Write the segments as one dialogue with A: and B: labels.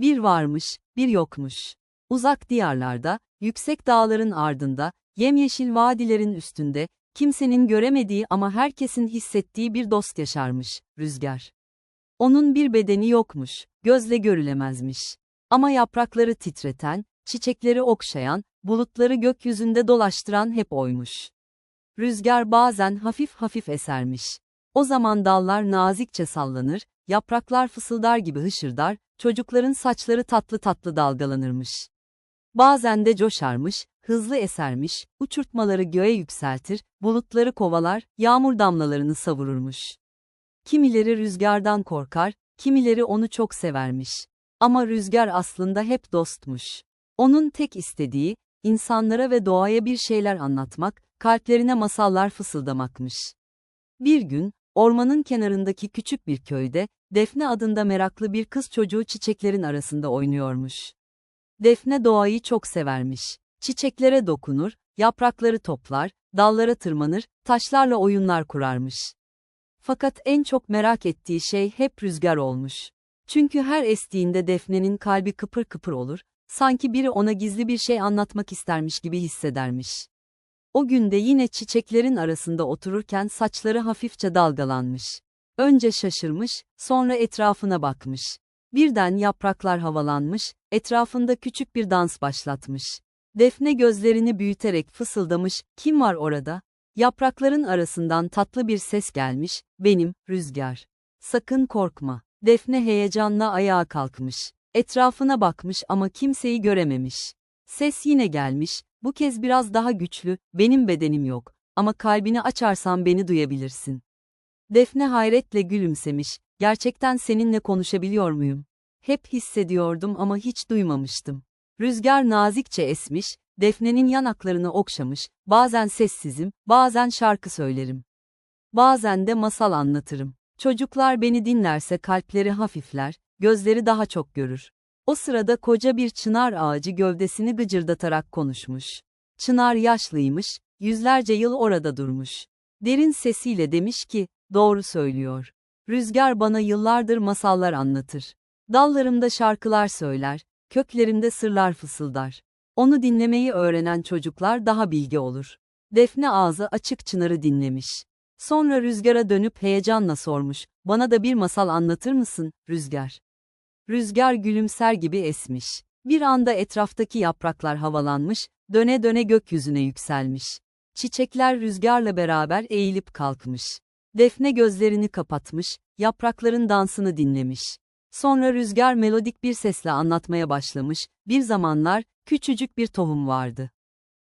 A: Bir varmış, bir yokmuş. Uzak diyarlarda, yüksek dağların ardında, yemyeşil vadilerin üstünde, kimsenin göremediği ama herkesin hissettiği bir dost yaşarmış, Rüzgar. Onun bir bedeni yokmuş, gözle görülemezmiş. Ama yaprakları titreten, çiçekleri okşayan, bulutları gökyüzünde dolaştıran hep oymuş. Rüzgar bazen hafif hafif esermiş. O zaman dallar nazikçe sallanır, yapraklar fısıldar gibi hışırdar, çocukların saçları tatlı tatlı dalgalanırmış. Bazen de coşarmış, hızlı esermiş, uçurtmaları göğe yükseltir, bulutları kovalar, yağmur damlalarını savururmuş. Kimileri rüzgardan korkar, kimileri onu çok severmiş. Ama rüzgar aslında hep dostmuş. Onun tek istediği, insanlara ve doğaya bir şeyler anlatmak, kalplerine masallar fısıldamakmış. Bir gün, ormanın kenarındaki küçük bir köyde, Defne adında meraklı bir kız çocuğu çiçeklerin arasında oynuyormuş. Defne doğayı çok severmiş. Çiçeklere dokunur, yaprakları toplar, dallara tırmanır, taşlarla oyunlar kurarmış. Fakat en çok merak ettiği şey hep rüzgar olmuş. Çünkü her estiğinde Defne'nin kalbi kıpır kıpır olur, sanki biri ona gizli bir şey anlatmak istermiş gibi hissedermiş. O günde yine çiçeklerin arasında otururken saçları hafifçe dalgalanmış. Önce şaşırmış, sonra etrafına bakmış. Birden yapraklar havalanmış, etrafında küçük bir dans başlatmış. Defne gözlerini büyüterek fısıldamış, kim var orada? Yaprakların arasından tatlı bir ses gelmiş, benim, Rüzgar. Sakın korkma. Defne heyecanla ayağa kalkmış. Etrafına bakmış ama kimseyi görememiş. Ses yine gelmiş, bu kez biraz daha güçlü, benim bedenim yok, ama kalbini açarsan beni duyabilirsin. Defne hayretle gülümsemiş, gerçekten seninle konuşabiliyor muyum? Hep hissediyordum ama hiç duymamıştım. Rüzgar nazikçe esmiş, Defne'nin yanaklarını okşamış, bazen sessizim, bazen şarkı söylerim. Bazen de masal anlatırım. Çocuklar beni dinlerse kalpleri hafifler, gözleri daha çok görür. O sırada koca bir çınar ağacı gövdesini gıcırdatarak konuşmuş. Çınar yaşlıymış, yüzlerce yıl orada durmuş. Derin sesiyle demiş ki, doğru söylüyor. Rüzgar bana yıllardır masallar anlatır. Dallarımda şarkılar söyler, köklerimde sırlar fısıldar. Onu dinlemeyi öğrenen çocuklar daha bilgi olur. Defne ağzı açık Çınar'ı dinlemiş. Sonra Rüzgar'a dönüp heyecanla sormuş, bana da bir masal anlatır mısın, Rüzgar? Rüzgar gülümser gibi esmiş. Bir anda etraftaki yapraklar havalanmış, döne döne gökyüzüne yükselmiş. Çiçekler rüzgarla beraber eğilip kalkmış. Defne gözlerini kapatmış, yaprakların dansını dinlemiş. Sonra rüzgar melodik bir sesle anlatmaya başlamış, bir zamanlar, küçücük bir tohum vardı.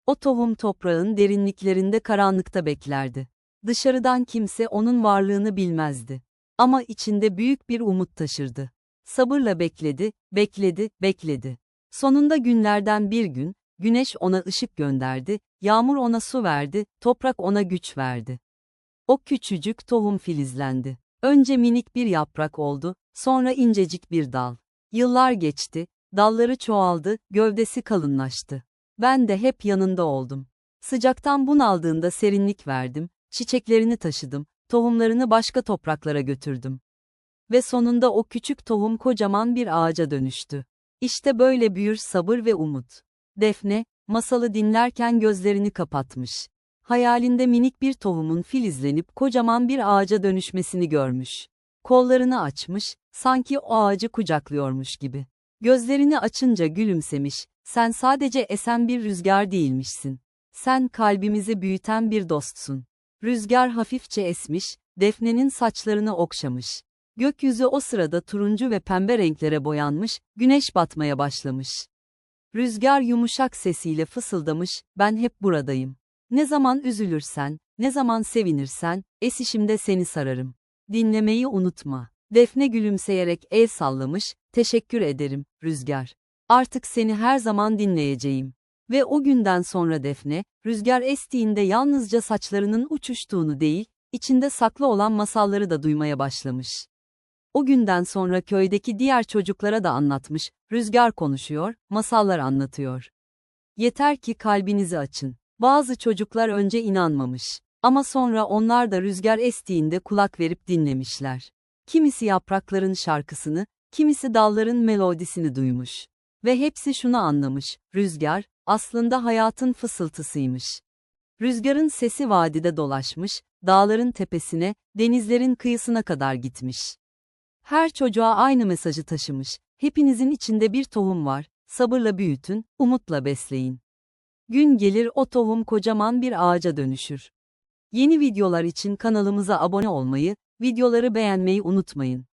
A: O tohum toprağın derinliklerinde karanlıkta beklerdi. Dışarıdan kimse onun varlığını bilmezdi. Ama içinde büyük bir umut taşırdı. Sabırla bekledi, bekledi, bekledi. Sonunda günlerden bir gün, güneş ona ışık gönderdi, yağmur ona su verdi, toprak ona güç verdi. O küçücük tohum filizlendi. Önce minik bir yaprak oldu, sonra incecik bir dal. Yıllar geçti, dalları çoğaldı, gövdesi kalınlaştı. Ben de hep yanında oldum. Sıcaktan bunaldığında serinlik verdim, çiçeklerini taşıdım, tohumlarını başka topraklara götürdüm. Ve sonunda o küçük tohum kocaman bir ağaca dönüştü. İşte böyle büyür sabır ve umut. Defne, masalı dinlerken gözlerini kapatmış. Hayalinde minik bir tohumun filizlenip kocaman bir ağaca dönüşmesini görmüş. Kollarını açmış, sanki o ağacı kucaklıyormuş gibi. Gözlerini açınca gülümsemiş, sen sadece esen bir rüzgar değilmişsin. Sen kalbimizi büyüten bir dostsun. Rüzgar hafifçe esmiş, Defne'nin saçlarını okşamış. Gökyüzü o sırada turuncu ve pembe renklere boyanmış, güneş batmaya başlamış. Rüzgar yumuşak sesiyle fısıldamış, ben hep buradayım. Ne zaman üzülürsen, ne zaman sevinirsen, esişimde seni sararım. Dinlemeyi unutma. Defne gülümseyerek el sallamış, teşekkür ederim, Rüzgar. Artık seni her zaman dinleyeceğim. Ve o günden sonra Defne, rüzgar estiğinde yalnızca saçlarının uçuştuğunu değil, içinde saklı olan masalları da duymaya başlamış. O günden sonra köydeki diğer çocuklara da anlatmış, rüzgar konuşuyor, masallar anlatıyor. Yeter ki kalbinizi açın. Bazı çocuklar önce inanmamış. Ama sonra onlar da rüzgar estiğinde kulak verip dinlemişler. Kimisi yaprakların şarkısını, kimisi dalların melodisini duymuş. Ve hepsi şunu anlamış, rüzgar, aslında hayatın fısıltısıymış. Rüzgarın sesi vadide dolaşmış, dağların tepesine, denizlerin kıyısına kadar gitmiş. Her çocuğa aynı mesajı taşımış. Hepinizin içinde bir tohum var. Sabırla büyütün, umutla besleyin. Gün gelir o tohum kocaman bir ağaca dönüşür. Yeni videolar için kanalımıza abone olmayı, videoları beğenmeyi unutmayın.